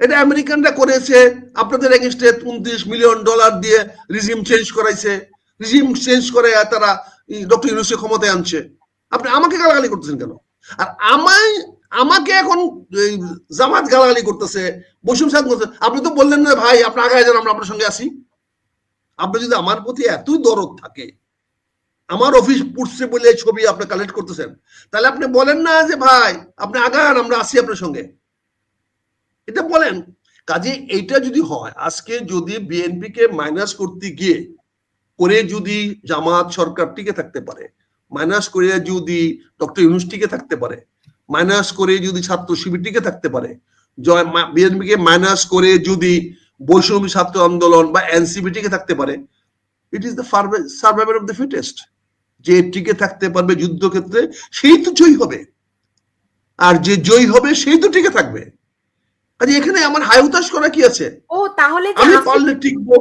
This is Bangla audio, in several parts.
এটা আমেরিকানরা করেছে, আপনাদের এগেনস্টে উনত্রিশ মিলিয়ন ডলার দিয়ে রিজিম চেঞ্জ করাইছে। রিজিম চেঞ্জ করে তারা ডক্টর ইউনুসকে ক্ষমতায় আনছে। আপনি আমাকে গালাগালি করতেছেন কেন? আর আমায়, আমাকে এখন জামাত গালাগালি করতেছে বসুম সাহেব করতেছে, আপনি তো বললেন না, ভাই, আপনি আগায় যান, আমরা আপনার সঙ্গে আসি আপনি যদি আমার প্রতি এতই দরদ থাকে, আমার অফিস পুড়ছে বলে ছবি আপনি কালেক্ট করতেছেন, তাহলে আপনি বলেন না যে, ভাই, আপনি আগান আমরা আসি আপনার সঙ্গে। এটা বলেন, কাজে এইটা যদি হয়, আজকে যদি বিএনপি কে মাইনাস করতে গিয়ে করে যদি জামাত সরকার টিকে থাকতে পারে মাইনাস করে যদি ডক্টর ইউনুস টিকে থাকতে পারে মাইনাস করে যদি ছাত্র শিবির টিকে থাকতে পারে, জয় বিএনপি কে মাইনাস করে যদি বৈষম্য ছাত্র আন্দোলন বা এনসিপি টিকে থাকতে পারে it is the survivor of the fittest যে টিকে থাকতে পারবে যুদ্ধক্ষেত্রে, সেই তো জয়ী হবে। আর যে জয়ী হবে, সেই তো টিকে থাকবে। কাজে এখানে আমার হাই হতাশ করা কি আছে? ও তাহলে আমি পারলে টিকবো।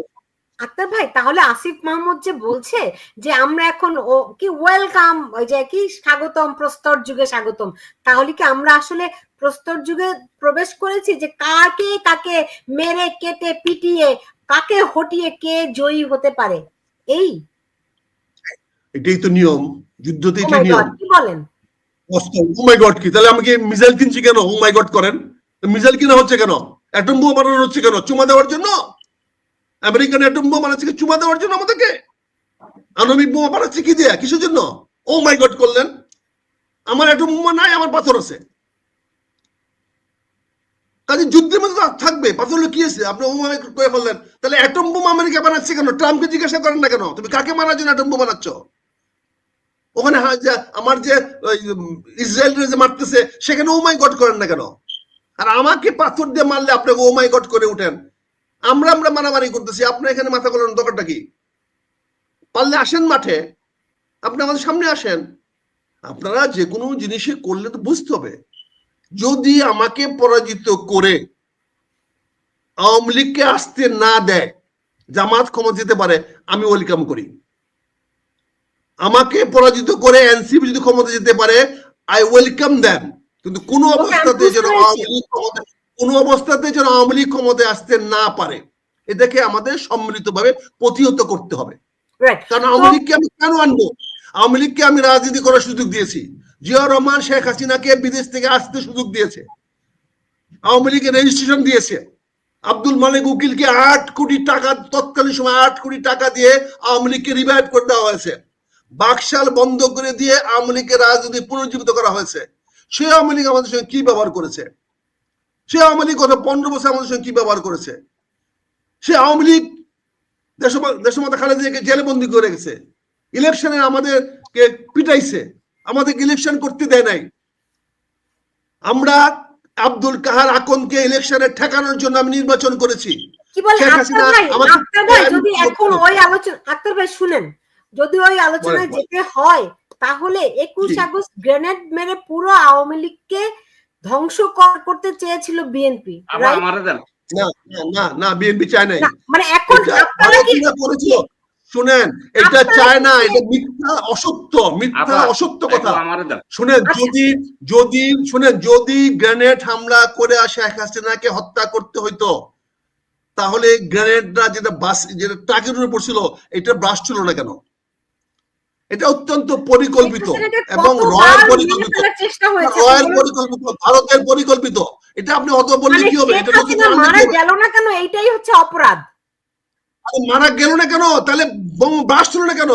আক্তার ভাই তাহলে আসিফ মাহমুদ যে বলছে যে আমরা এখন ও কি ওয়েলকাম ওই যে কি স্বাগতম প্রস্তর যুগে স্বাগতম। তাহলে কি আমরা আসলে প্রস্তর যুগে প্রবেশ করেছি যে কাকে কাকে মেরে কেটে পিটিয়ে কাকে হটিয়ে কে জয়ী হতে পারে? এই। এটাই তো নিয়ম যুদ্ধ তো Oh my নিয়ম। কি বলেন? ও মাই গড কি? তাহলে আমাকে মিসাইল কিনছি কেন? ও মাই গড করেন। মিসাইল কিনা হচ্ছে কেন? অ্যাটম বোমা বানানো হচ্ছে কেন? চুমা দেওয়ার জন্য? আমেরিকান অ্যাটম বোমা বানাচ্ছে চুমা দেওয়ার জন্য আমাদেরকে? আণবিক বোমা বানাচ্ছে কি দিয়ে? কিসের জন্য? ও মাই গড করলেন। আমার অ্যাটম বোমা নাই, আমার পাথর আছে। কাজে যুদ্ধের মধ্যে থাকবে। পাথর কি আছে? আপনি ও মাই গড করে ফেললেন। তাহলে অ্যাটম বোমা আমেরিকা বানাচ্ছে কেন? ট্রাম্পকে জিজ্ঞাসা করেন না কেন? তুমি কাকে মারার জন্য অ্যাটম বোমা বানাচ্ছ? ওখানে আমার যে ইসরায়েল যে মারতেছে, সেখানে ও মাই গড করেন না কেন? আর আমাকে পাথর দিয়ে মারলে আপনি ও মাই গড করে উঠেন। আমরা আমরা মারামারি করতেছি। আপনার এখানে মাথা গলানোর দরকারটা কি? পারলে আসেন মাঠে। আপনি আমাদের সামনে আসেন। আপনারা যে কোনো জিনিসে করলে তো বুঝতে হবে। যদি আমাকে পরাজিত করে আওয়ামী লীগকে আসতে না দেয়, জামাত ক্ষমতা যেতে পারে, আমি ওয়েলকাম করি। আমাকে পরাজিত করে এনসিপি যদি ক্ষমতা যেতে পারে আই ওয়েলকাম দেন কিন্তু কোন অবস্থাতে যেন আওয়ামী লীগ কোন অবস্থাতে যেন আওয়ামী লীগ ক্ষমতায় আসতে না পারে এটাকে আমাদের সম্মিলিতভাবে প্রতিহত করতে হবে। কারণ আওয়ামী লীগকে আমি কেন আনব? আওয়ামী লীগকে আমি রাজনীতি করার সুযোগ দিয়েছি। জিয়া রহমান শেখ হাসিনাকে বিদেশ থেকে আসতে সুযোগ দিয়েছে। আওয়ামী লীগের রেজিস্ট্রেশন দিয়েছে। আব্দুল মালিক উকিলকে আট কোটি টাকা তৎকালীন সময় আট কোটি টাকা দিয়ে আওয়ামী লীগকে রিভাইভ করে দেওয়া হয়েছে। বাকশাল বন্ধ করে দিয়ে আওয়ামী লীগের রাজনীতি পুনর্জীবিত করা হয়েছে। সে আওয়ামী লীগ আমাদের সঙ্গে কি ব্যবহার করেছে? সে আওয়ামী লীগ গত পনেরো বছর আমাদের সঙ্গে কি ব্যবহার করেছে? সে আওয়ামী লীগ দেশমাতা খালেদাকে জেলে বন্দি করে গেছে। ইলেকশনে আমাদেরকে পিটাইছে। আমাদেরকে ইলেকশন করতে দেয় নাই। আমরা আব্দুল কাহার আকনকে ইলেকশনে ঠেকানোর জন্য আমি নির্বাচন করেছি। কি বলে? আক্তার ভাই যদি এখন ওই আলোচনা আক্তার ভাই শুনেন। যদি ওই আলোচনায়। যেতে হয় তাহলে একুশ আগস্ট গ্রেনেড মেরে পুরো আওয়ামী লীগকে ধ্বংস করতে চেয়েছিল বিএনপি না না, না না বিএনপি চায় নাই। মানে এখন আপনারা কি করেছিল। শুনেন এটা চায় না এটা মিথ্যা অসত্য মিথ্যা অসত্য কথা। শুনেন আচ্ছা। যদি যদি শুনেন যদি গ্রেনেড হামলা করে শেখ হাসিনাকে হত্যা করতে হইতো তাহলে গ্রেনেডটা যেটা বাস যেটা ট্রাকের উপরে পড়ছিল এটা ব্রাশ ছিল না কেন? এটা অত্যন্ত পরিকল্পিত এবং রয়্যাল পরিকল্পিত। রয়্যাল পরিকল্পিত ভারতের পরিকল্পিত। এটা আপনি অত বললে মানে কি হবে? এটা মারা গেল না কেন? এইটাই হচ্ছে অপরাধ। মারা গেল না কেন? তাহলে ব্রাশ ছিল না কেন?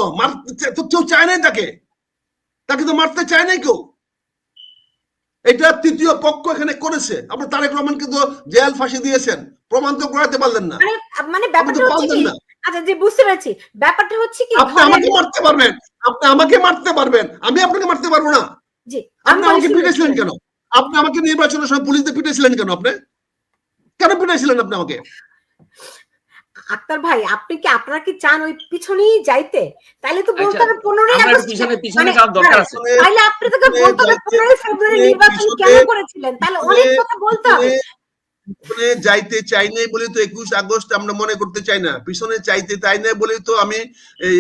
তো কেউ চায় নাই তাকে। তাকে তো মারতে চায় নাই কেউ। এটা তৃতীয় পক্ষ এখানে করেছে। আপনার তারেক রহমানকে তো জেল ফাঁসি দিয়েছেন। প্রমাণ তো করাতে পারলেন না। মানে ব্যাপারটা হচ্ছে পারলেন না। আচ্ছা যে বুঝতে পেরেছি। ব্যাপারটা হচ্ছে কি আপনি আমাকে মারতে পারবেন। আপনি আমাকে মারতে পারবেন। আমি আপনাকে মারতে পারব না। জি আপনি আমাকে পিটেছিলেন কেন? আপনি আমাকে নির্বাচনের সময় পুলিশ দিয়ে পিটেছিলেন কেন আপনি? কেন পিটাইছিলেন আপনি আমাকে? আক্তার ভাই আপনি কি আপনারা কি চান ওই পিছনেই যাইতে? তাহলে তো বলতে আচ্ছা, হবে পনেরোই আগস্ট। পিছনে পিছনে মানে- যাওয়ার দরকার আছে। তাহলে আপনি তোকে পিছনে বলতে হবে পনেরোই ফেব্রুয়ারি নির্বাচন কেন করেছিলেন? তাহলে অনেক কথা বলতে হবে। পিছনে যাইতে চাই নাই বলে তো একুশ আগস্ট আমরা মনে করতে চাই না। পিছনে চাইতে চাই না বলেই তো আমি এই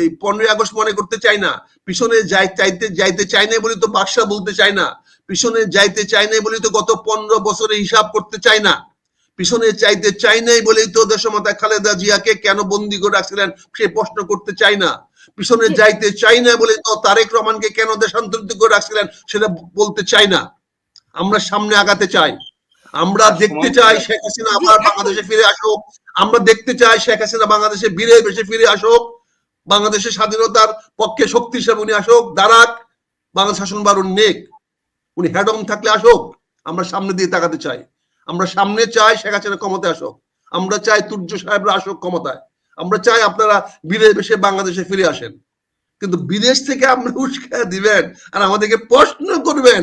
এই পনেরোই আগস্ট মনে করতে চাই না। পিছনে যাই চাইতে যাইতে চাই না বলে তো বাদশা বলতে চাই না। পিছনে যাইতে চাই নাই বলেই তো গত পনেরো বছরে হিসাব করতে চাই না। পিছনে চাইতে চাই নাই বলেই তো দেশমাতা খালেদা জিয়াকে কেন বন্দি করে রাখছিলেন সে প্রশ্ন করতে চাই না। পিছনে যাইতে চাই না বলে তো তারেক রহমানকে কেন দেশান্তরিত করে রাখছিলেন সেটা বলতে চাই না। আমরা সামনে আগাতে চাই। আমরা দেখতে চাই শেখ হাসিনা আবার বাংলাদেশে ফিরে আসুক। আমরা দেখতে চাই শেখ হাসিনা বাংলাদেশে বীরে বেশে ফিরে আসুক। বাংলাদেশের স্বাধীনতার পক্ষে শক্তি হিসেবে উনি আসুক দাঁড়াক। বাংলা শাসন বারুন নেক। উনি হেডম থাকলে আসুক। আমরা সামনে দিয়ে তাকাতে চাই। আমরা সামনে চাই শেখ হাসিনা ক্ষমতায় আসুক। আমরা চাই তুর্য সাহেবরা আসুক ক্ষমতায়। আমরা চাই আপনারা বীরে বেশে বাংলাদেশে ফিরে আসেন। কিন্তু বিদেশ থেকে আপনি উস্কা দিবেন আর আমাদেরকে প্রশ্ন করবেন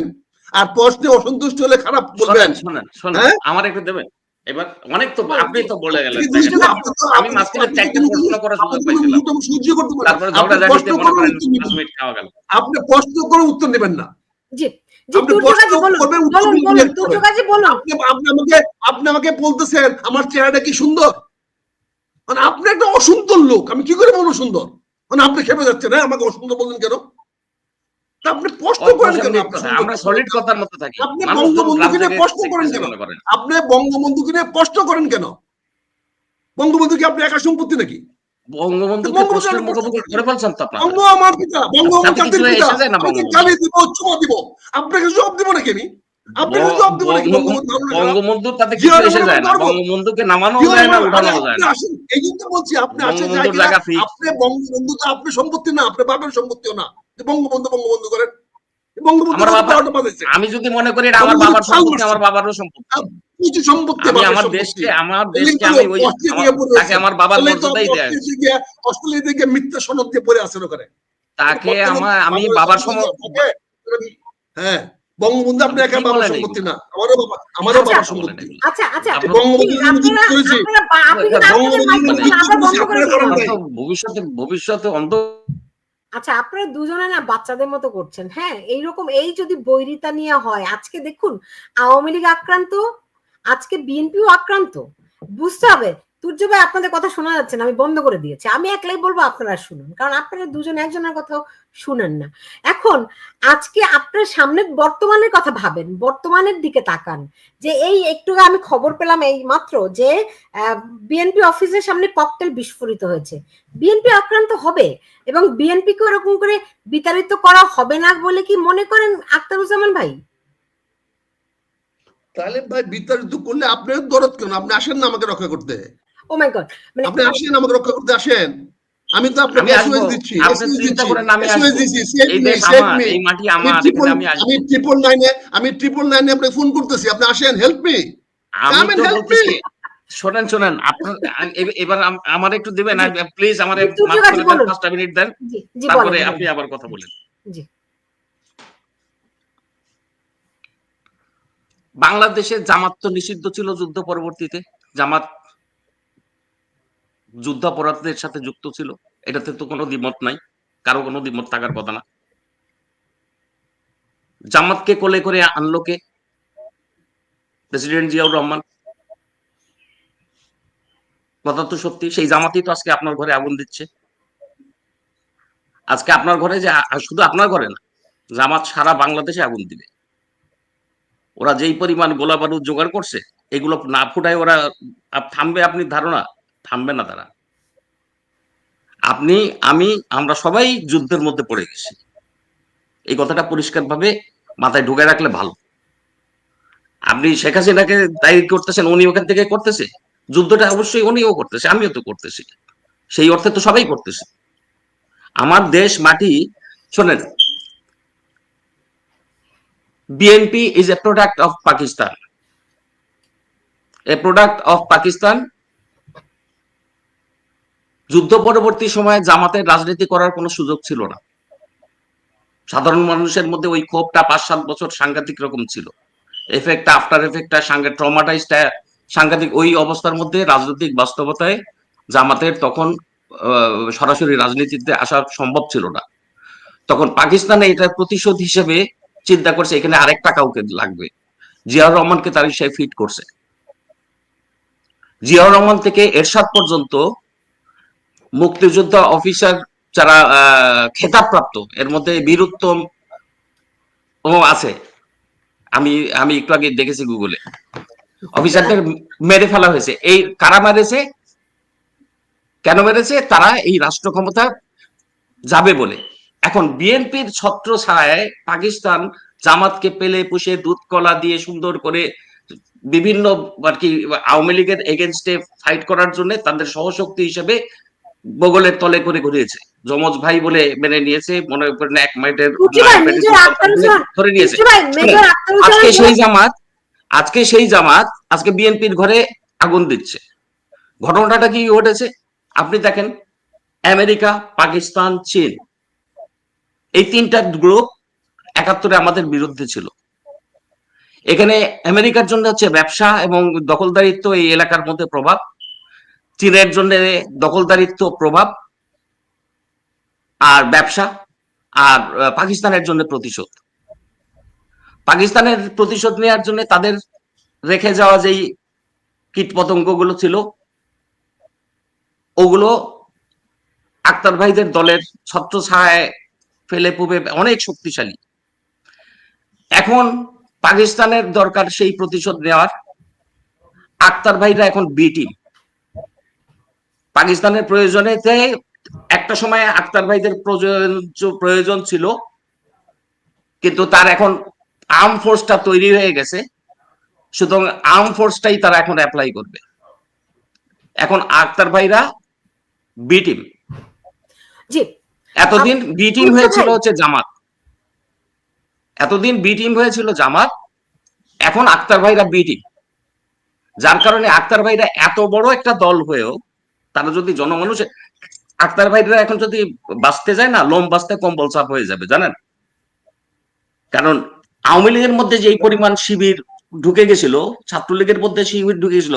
আর প্রশ্নে অসন্তুষ্ট হলে খারাপ বলবেন। শোনেন শোনেন শোনেন হ্যাঁ? আমার একটু দেবেন? এবার অনেক তো আপনি তো বলে গেলেন। আপনি আমি মাঝখানে চারটে প্রশ্ন করার সুযোগ কোনো পাইছিলাম। সহ্য করতে তারপরে আপনি ঝগড়াঝাটিতে মনে করেন, করেন উত্তর দিবেন। মিনিট খাওয়া গেল। আপনি প্রশ্ন করে উত্তর নেবেন না। জি আপনি আমাকে আপনি আমাকে বলতেছেন আমার চেহারাটা কি সুন্দর? মানে আপনি একটা অসুন্দর লোক আমি কি করে বলব সুন্দর? মানে আপনি খেপে যাচ্ছেন হ্যাঁ? আমাকে অসুন্দর বললেন কেন? আপনি প্রশ্ন করেন কেন অপ্রাসঙ্গিক আপনি কথা, সুন্দর আমরা সলিড কথার মতো থাকি। আপনি বঙ্গবন্ধুকে নিয়ে প্রশ্ন করেন কেন? আপনি বঙ্গবন্ধুকে নিয়ে প্রশ্ন করেন কেন? বঙ্গবন্ধু কি আপনি একা সম্পত্তি নাকি? বঙ্গবন্ধু প্রশ্নের একটা মুখোমুখি করে বলছেন তো আপনারা। বঙ্গ আমার পিতা বঙ্গবন্ধু তাতে জাতির পিতা। এসে যায় না গালি দিব চুমা দিব। আপনাকে জবাব দিব নাকি আমি? আপনাকে জবাব দিব নাকি বঙ্গবন্ধু ভালো লাগে না? বঙ্গবন্ধুর তাতে কিছু এসে যায় না। বঙ্গবন্ধুকে নামানো যায় না উঠানো যায় না। এই জন্য বলছি আপনি আসেন। আপনি বঙ্গবন্ধু তো আপনার সম্পত্তি না আপনার বাপের সম্পত্তিও না। বঙ্গবন্ধু বঙ্গবন্ধু করেন। আমি যদি মনে করি এটা আমার বাবার সম্পত্তি আমার বাবারও সম্পত্তি কিছু সম্পত্তি আমি আমার দেশকে আমার দেশকে আমি ওই অস্ট্রেলিয়া আমার- পড়ে তাকে আমার বাবার মর্যাদাই দেয়। অস্ট্রেলিয়া থেকে মিথ্যা সনদ দিয়ে পড়ে আছেন ওখানে। তাকে আমার আমি বাবার সম্পত্তি হ্যাঁ বঙ্গবন্ধু আপনি আপনি একা বাবার সম্পত্তি না। আমারও বাবা আমারও আচ্ছা, বাবার সম্পত্তি। আচ্ছা আচ্ছা। বঙ্গবন্ধু ভবিষ্যতে ভবিষ্যতে অন্ধ আচ্ছা আপনারা দুজনে না বাচ্চাদের মতো করছেন হ্যাঁ? এইরকম এই যদি বৈরিতা নিয়ে হয়, আজকে দেখুন, আওয়ামী লীগ আক্রান্ত, আজকে বিএনপিও আক্রান্ত, বুঝতে হবে তুর্য ভাই, আপনাদের কথা শোনা যাচ্ছে না, আমি বন্ধ করে দিয়েছি। আমি একলাই বলব, আপনারা শুনুন। কারণ আপনারা দুজন একজনের কথাও শুনেন না। এখন, আজকে আপনার সামনে বর্তমানের কথা ভাবেন, বর্তমানের দিকে তাকান। যে এই একটু আমি খবর পেলাম এই মাত্র যে বিএনপি অফিসের সামনে ককটেল বিস্ফোরিত হয়েছে। বিএনপি আক্রান্ত হবে এবং বিএনপি কে ওরকম করে বিতাড়িত করা হবে না বলে কি মনে করেন আক্তারুজ্জামান ভাই? তাহলে ভাই, বিতাড়িত করলে আপনার দরদ কেন? আপনি আসেন না আমাকে রক্ষা করতে। ও মাই গড মানে আপনি আসেন আমাকে রক্ষা করতে আসেন। আমি তো আপনাকে এসওএস দিচ্ছি চিন্তা দিচ্ছি, এই মাটি আমার আমি আমি ট্রিপল নাইনে আমি ট্রিপল নাইনে আপনাকে ফোন করতেছি। আপনি আসেন হেল্প মি help বলতেছি শোনেন শোনেন আপনার এবার আমার একটু দিবেন? প্লিজ আমার। পাঁচটা মিনিট দেন। তারপরে আপনি আবার কথা বলেন। জি। বাংলাদেশে জামাত তো নিষিদ্ধ ছিল যুদ্ধ পরবর্তীতে। জামাত যুদ্ধাপরাধীদের সাথে যুক্ত ছিল, এটাতে তো কোনো দ্বিমত নাই, কারও কোনো দ্বিমত থাকার কথা না। জামাতকে কোলে করে আনলো কে? প্রেসিডেন্ট জিয়াউর রহমান। কথা তো সত্যি, সেই জামাতই তো আজকে আপনার ঘরে আগুন দিচ্ছে। আজকে আপনার ঘরে যে শুধু আপনার ঘরে না, জামাত সারা বাংলাদেশে আগুন দিবে। ওরা যেই পরিমাণ গোলা বারুদ জোগাড় করছে, এগুলো না ফুটায় ওরা থামবে আপনি ধারণা? থামবে না তারা। আপনি, আমি, আমরা সবাই যুদ্ধের মধ্যে পড়ে গেছি। এই কথাটা পরিষ্কারভাবে মাথায় ঢুকে রাখলে ভালো। আপনি শেখ হাসিনাকে দায়ী করতেছেন, উনি ওখান থেকে করতেছে? যুদ্ধটা অবশ্যই উনিও করতেছে, আমিও তো করতেছি। সেই অর্থে তো সবাই করতেছে। আমার দেশ, মাটি, শোনেন, BNP is a product of Pakistan a product of Pakistan যুদ্ধ পরবর্তী সময়ে জামাতের রাজনীতি করার কোনো সুযোগ ছিল না। সাধারণ মানুষের মধ্যে ওই ক্ষোভটা পাঁচ সাত বছর সাংঘাতিক রকম ছিল। এফেক্টটা আফটার এফেক্টটা সাংঘাতিক ট্রমাটাইজটা সাংঘাতিক ওই অবস্থার মধ্যে রাজনৈতিক বাস্তবতায় জামাতের তখন সরাসরি রাজনীতিতে আসা সম্ভব ছিল না। তখন পাকিস্তানে এটার প্রতিশোধ হিসেবে চিন্তা করছে, এখানে আরেকটা কাউকে লাগবে। জিয়াউর রহমানকে তার সে ফিট করছে। জিয়াউর রহমান থেকে এরশাদ পর্যন্ত মুক্তিযোদ্ধা অফিসার যারা খেতাবপ্রাপ্ত, এর মধ্যে বীরুত্তম আছে। আমি আমি একটু আগে দেখেছি গুগলে অফিসারদের মেরে ফেলা হয়েছে। এই কারা মেরেছে? কেন মেরেছে? তারা এই রাষ্ট্র ক্ষমতা যাবে বলে। এখন বিএনপির ছত্র ছায় পাকিস্তান জামাতকে পেলে পুষে, দুধ কলা দিয়ে সুন্দর করে বিভিন্ন আর কি আওয়ামী লীগের এগেনস্টে ফাইট করার জন্য তাদের সহশক্তি হিসেবে বগলের তলে করে ঘুরিয়েছে। যমজ ভাই বলে মেনে নিয়েছে মনে করেন এক মাইটের ধরে নিয়েছে। আজকে সেই জামাত আজকে সেই জামাত আজকে বিএনপির ঘরে আগুন দিচ্ছে। ঘটনাটা কি ঘটেছে? আপনি দেখেন আমেরিকা পাকিস্তান চীন এই তিনটা গ্রুপ একাত্তরে আমাদের বিরুদ্ধে ছিল। এখানে আমেরিকার জন্য হচ্ছে ব্যবসা এবং দখলদারিত্ব এই এলাকার মধ্যে প্রভাব। চীনের জন্য দখলদারিত্ব প্রভাব আর ব্যবসা আর পাকিস্তানের জন্য প্রতিশোধ। পাকিস্তানের প্রতিশোধ নেওয়ার জন্য তাদের রেখে যাওয়া যেই কীট পতঙ্গগুলো ছিল, ওগুলো আক্তার ভাইদের দলের ছত্র ছায় ফেলে পুবে অনেক শক্তিশালী। এখন পাকিস্তানের দরকার সেই প্রতিশোধ নেওয়ার। আক্তার ভাইরা এখন বি টিম পাকিস্তানের প্রয়োজনে একটা সময় আক্তার ভাইদের প্রয়োজন প্রয়োজন ছিল। কিন্তু তার এখন আর্ম ফোর্সটা তৈরি হয়ে গেছে। সুতরাং আর্ম ফোর্সটাই তারা এখন অ্যাপ্লাই করবে। এখন আক্তার ভাইরা বি টিম জি। এতদিন বি টিম হয়েছিল হচ্ছে জামাত। এতদিন বি টিম হয়েছিল জামাত এখন আক্তার ভাইরা বি টিম যার কারণে আক্তার ভাইরা এত বড় একটা দল হয়েও তারা যদি জনমানুষে, আক্তার ভাইরা এখন যদি বাঁচতে যায় না, লোম বাঁচতে কম্বল চাপ হয়ে যাবে, জানেন? কারণ আওয়ামী লীগের মধ্যে যে পরিমাণ শিবির ঢুকে গেছিল, ছাত্রলীগের মধ্যে শিবির ঢুকে গেছিল,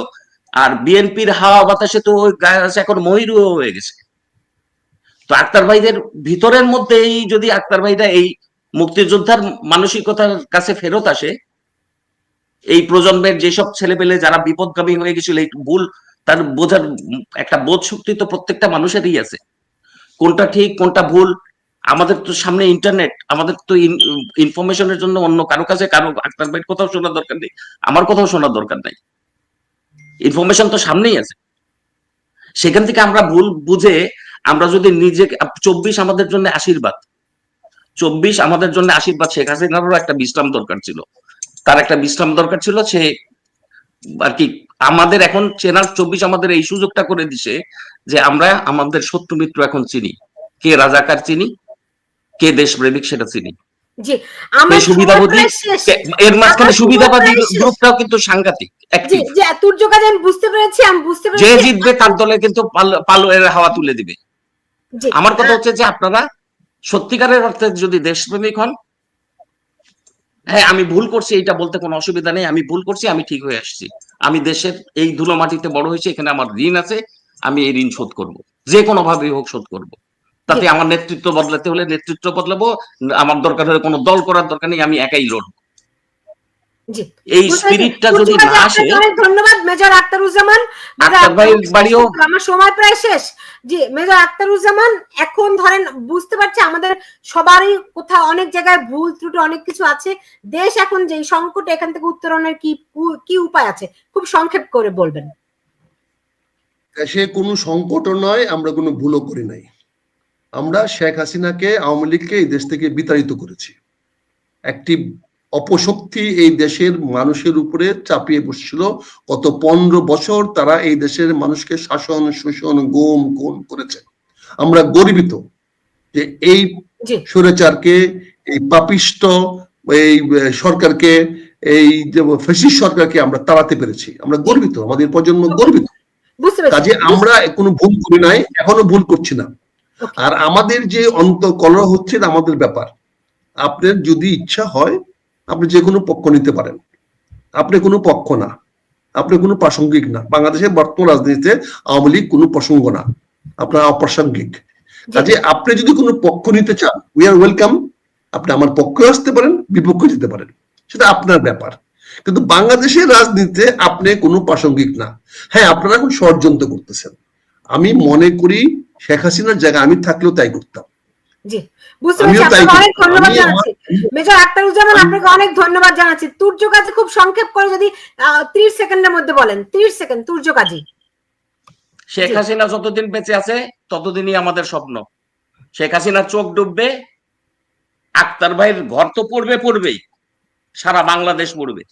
আর বিএনপির হাওয়া বাতাসে তো এখন মহিরু হয়ে গেছে। তো আক্তার ভাইদের ভিতরের মধ্যে এই যদি আক্তার ভাইরা এই মুক্তিযোদ্ধার মানসিকতার কাছে ফেরত আসে, এই প্রজন্মের যেসব ছেলেপেলে যারা বিপদগামী হয়ে গেছিল, এই ভুল তার বোঝার একটা বোধ শক্তি তো প্রত্যেকটা মানুষেরই আছে। কোনটা ঠিক, কোনটা ভুল, আমাদের তো সামনে ইন্টারনেট আমাদের তো ইনফরমেশনের জন্য অন্য কারও কাছে কারও আক্তার ভাইয়ের কোথাও শোনার দরকার নেই, আমার কোথাও শোনার দরকার নাই। ইনফরমেশন তো সামনেই আছে। সেখান থেকে আমরা ভুল বুঝে আমরা যদি নিজে, চব্বিশ আমাদের জন্য আশীর্বাদ। চব্বিশ আমাদের জন্য আশীর্বাদ শেখ হাসিনারও একটা বিশ্রাম দরকার ছিল। তার একটা বিশ্রাম দরকার ছিল সে আর কি আমাদের এখন চেনার চব্বিশ আমাদের এই সুযোগটা করে দিছে যে আমরা আমাদের শত্রু মিত্র এখন চিনি। কে রাজাকার চিনি কে দেশপ্রেমিক সেটা চিনি। জি আমরা সুবিধাবাদী সময় প্রায় শেষ। কে- এর মাঝখানে সুবিধাবাদী গ্রুপটাও কিন্তু সাংঘাতিক যে তুর্য আমি বুঝতে পেরেছি আমি বুঝতে যে জিতবে তার দলে কিন্তু পাল- পালোয়ের হাওয়া তুলে দিবে। আমার কথা হচ্ছে যে আপনারা সত্যিকারের অর্থে যদি দেশপ্রেমিক হন হ্যাঁ আমি ভুল করছি এটা বলতে কোনো অসুবিধা নেই, আমি ভুল করছি, আমি ঠিক হয়ে আসছি। আমি দেশের এই ধুলো মাটিতে বড় হয়েছে, এখানে আমার ঋণ আছে, আমি এই ঋণ শোধ করব। যে কোনো ভাবে হোক শোধ করব। তাতে আমার নেতৃত্ব বদলাতে হলে নেতৃত্ব বদলাবো, আমার দরকার হলে কোনো দল করার দরকার নেই, আমি একাই লড়বো। এই স্পিরিটটা যদি না আসে ধন্যবাদ মেজর আক্তারুজ্জামান বাড়িও আমার সময় প্রায় শেষ। জি মেজর আক্তারুজ্জামান এখন ধরেন বুঝতে পারছি আমাদের সবারই কোথাও অনেক জায়গায় ভুল ত্রুটি অনেক কিছু আছে। দেশ এখন যে সংকট এখান থেকে উত্তরণের কি কি উপায় আছে? খুব সংক্ষেপ করে বলবেন। দেশে কোনো সংকটও নয় আমরা কোনো ভুলও করি নাই। আমরা শেখ হাসিনাকে আওয়ামী লীগকে এই দেশ থেকে বিতাড়িত করেছি। একটি অপশক্তি এই দেশের মানুষের উপরে চাপিয়ে বসছিল। গত পনেরো বছর তারা এই দেশের মানুষকে শাসন শোষণ গুম খুন করেছে। আমরা গর্বিত যে এই জি। স্বৈরাচারকে এই পাপিষ্ট এই সরকারকে এই যে ফেসিস সরকারকে আমরা তাড়াতে পেরেছি। আমরা গর্বিত আমাদের প্রজন্ম গর্বিত। কাজে আমরা কোনো ভুল করি নাই এখনও ভুল করছি না। আর আমাদের যে অন্ত কলহ হচ্ছে আমাদের ব্যাপার। আপনার যদি ইচ্ছা হয় আপনি যে কোনো পক্ষ নিতে পারেন। আপনি কোনো পক্ষ না। আপনি কোনো প্রাসঙ্গিক না। বাংলাদেশের বর্তমান রাজনীতিতে আওয়ামী লীগ কোনো প্রসঙ্গ না। আপনার অপ্রাসঙ্গিক। কাজে আপনি যদি কোনো পক্ষ নিতে চান উই আর ওয়েলকাম আপনি আমার পক্ষে আসতে পারেন বিপক্ষে যেতে পারেন। সেটা আপনার ব্যাপার। কিন্তু বাংলাদেশের রাজনীতিতে আপনি কোনো প্রাসঙ্গিক না। হ্যাঁ আপনারা এখন ষড়যন্ত্র করতেছেন। আমি মনে করি শেখ হাসিনার জায়গায় আমি থাকলেও তাই করতাম। জি বুঝতে পারছি আপনাকে অনেক ধন্যবাদ জানাচ্ছি। মেজর আক্তারুজ্জামান আপনাকে অনেক ধন্যবাদ জানাচ্ছি। তুর্য কাজী খুব সংক্ষেপ করে যদি ত্রিশ সেকেন্ডের মধ্যে বলেন। ত্রিশ সেকেন্ড তুর্য কাজী। শেখ হাসিনা যতদিন বেঁচে আছে ততদিনই আমাদের স্বপ্ন। শেখ হাসিনার চোখ ডুববে আক্তার ভাইয়ের ঘর তো পড়বে পড়বেই। সারা বাংলাদেশ পড়বে